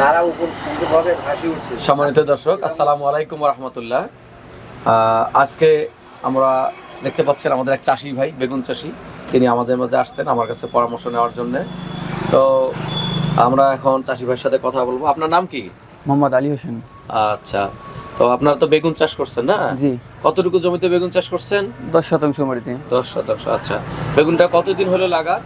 তারা উপর সুন্দরভাবে ভাসি উঠছে। সম্মানিত দর্শক আসসালামু আলাইকুম রহমতুল্লাহ আজকে আমরা দেখতে পাচ্ছেন আমাদের এক চাষি ভাই বেগুন চাষি। তিনি আমাদের মধ্যে আসছেন আমার কাছে পরামর্শ নেওয়ার জন্য। তো আমরা এখন চাষি ভাইয়ের সাথে কথা বলব। আপনার নাম কি? মোহাম্মদ আলী হোসেন। আচ্ছা তো আপনারা তো বেগুন চাষ করছেন না? জি। কতটুকু জমিতে বেগুন চাষ করছেন? দশ শতাংশ মাটিতে দশ শতাংশ আচ্ছা। বেগুনটা কতদিন হলো লাগা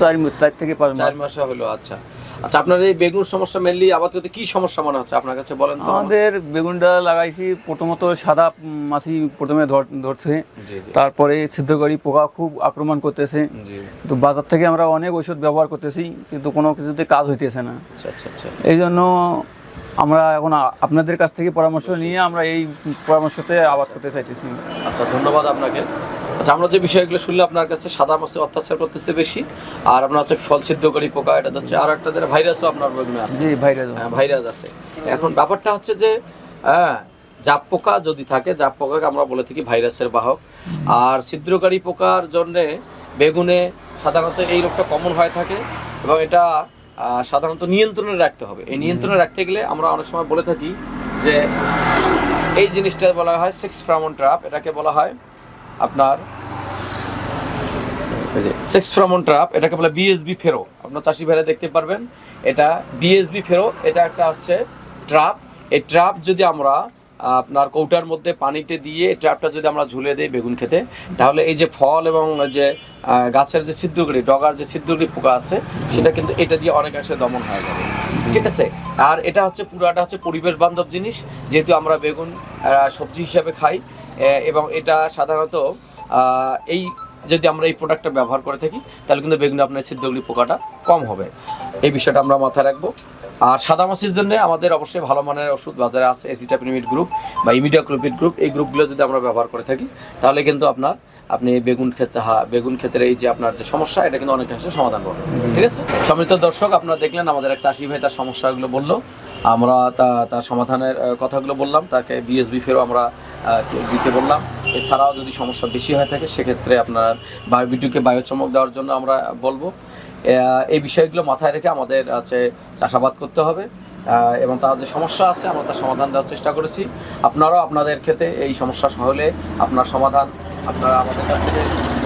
চার চার থেকে পাঁচ চার মাস হলো আচ্ছা। আচ্ছা আপনার এই বেগুন সমস্যা মেনলি আবাদ করতে কি সমস্যা মনে হচ্ছে আপনার কাছে? বলেন তো আমাদের। বেগুনটা লাগাইছি প্রথমত সাদা মাছি প্রথমে ধর- ধরছে। তারপরে সিদ্ধকারী পোকা খুব আক্রমণ করতেছে। তো বাজার থেকে আমরা অনেক ওষুধ ব্যবহার করতেছি কিন্তু কোনো কিছুতে কাজ হইতেছে না। আচ্ছা আচ্ছা আচ্ছা। এই জন্য আমরা এখন আপনাদের কাছ থেকে পরামর্শ নিয়ে আমরা এই পরামর্শতে আবাদ করতে চাইতেছি। আচ্ছা ধন্যবাদ আপনাকে। আচ্ছা আমরা যে বিষয়গুলো শুনলে আপনার কাছে সাদা মাছে অত্যাচার করতেছে বেশি আর আপনার হচ্ছে ফল সিদ্ধকারী পোকা এটা হচ্ছে আর একটা যেটা ভাইরাসও আপনার আছে। জি ভাইরাস। হ্যাঁ, ভাইরাস আছে। এখন ব্যাপারটা হচ্ছে যে হ্যাঁ জাপ পোকা যদি থাকে জাপ পোকাকে আমরা বলে থাকি ভাইরাসের বাহক। আর ছিদ্রকারী পোকার জন্যে বেগুনে সাধারণত এই রোগটা কমন হয়ে থাকে এবং এটা সাধারণত নিয়ন্ত্রণে রাখতে হবে। এই নিয়ন্ত্রণে রাখতে গেলে আমরা অনেক সময় বলে থাকি যে এই জিনিসটা বলা হয় সিক্স ফ্রামন ট্রাপ এটাকে বলা হয় আপনার সিক্স ফ্রামন ট্রাপ এটাকে বলে বিএসবি ফেরো আপনার চাষি ভাইরা দেখতে পারবেন এটা বিএসবি ফেরো এটা একটা হচ্ছে ট্রাপ এই ট্রাপ যদি আমরা আপনার কৌটার মধ্যে পানিতে দিয়ে ট্র্যাপটা যদি আমরা ঝুলে দিই বেগুন খেতে, তাহলে এই যে ফল এবং যে গাছের যে ছিদ্রগুলি, ডগার যে ছিদ্রগুলি পোকা আছে, সেটা কিন্তু এটা দিয়ে অনেকাংশে দমন হয়ে যাবে। ঠিক আছে? আর এটা হচ্ছে পুরাটা হচ্ছে পরিবেশ বান্ধব জিনিস, যেহেতু আমরা বেগুন সবজি হিসাবে খাই এবং এটা সাধারণত এই যদি আমরা এই প্রোডাক্টটা ব্যবহার করে থাকি, তাহলে কিন্তু বেগুনে আপনার ছিদ্রগুলি পোকাটা কম হবে। এই বিষয়টা আমরা মাথায় রাখব। আর সাদা মাছির জন্য আমাদের অবশ্যই ভালো মানের ওষুধ বাজারে আছে এসিটাপিনিমিড গ্রুপ বা ইমিডিয়াক্লোপিড গ্রুপ এই গ্রুপগুলো যদি আমরা ব্যবহার করে থাকি, তাহলে কিন্তু আপনার, আপনি বেগুন খেতে হা- বেগুন ক্ষেত্রে এই যে আপনার যে সমস্যা, এটা কিন্তু অনেকাংশে সমাধান করবে। ঠিক আছে? সম্মিলিত দর্শক, আপনারা দেখলেন আমাদের এক চাষি ভাই তার সমস্যাগুলো বলল। আমরা তা, তার সমাধানের কথাগুলো বললাম। তাকে বিএসবি ফেরও আমরা দিতে বললাম। এছাড়াও যদি সমস্যা বেশি হয়ে থাকে, সেক্ষেত্রে আপনার বায়োবিটুকে বায়ু চমক দেওয়ার জন্য আমরা বলব। এই বিষয়গুলো মাথায় রেখে আমাদের হচ্ছে চাষাবাদ করতে হবে। এবং তার যে সমস্যা আছে, আমরা তার সমাধান দেওয়ার চেষ্টা করেছি। আপনারাও আপনাদের ক্ষেত্রে এই সমস্যা হলে আপনার সমাধান আপনারা আমাদের কাছ থেকে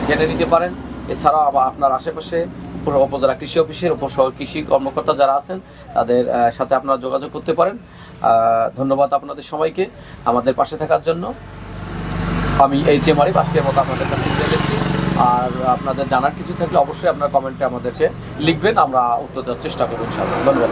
জেনে নিতে পারেন। এছাড়াও আপনার আশেপাশে উপজেলা কৃষি অফিসের উপশহর কৃষি কর্মকর্তা যারা আছেন, তাদের সাথে আপনারা যোগাযোগ করতে পারেন। ধন্যবাদ আপনাদের সবাইকে আমাদের পাশে থাকার জন্য। আমি এই যে মারি আজকের মতো আপনাদের কাছে বিদায় আর আপনাদের জানার কিছু থাকলে অবশ্যই আপনার কমেন্টে আমাদেরকে লিখবেন, আমরা উত্তর দেওয়ার চেষ্টা করব ইনশাআল্লাহ। ধন্যবাদ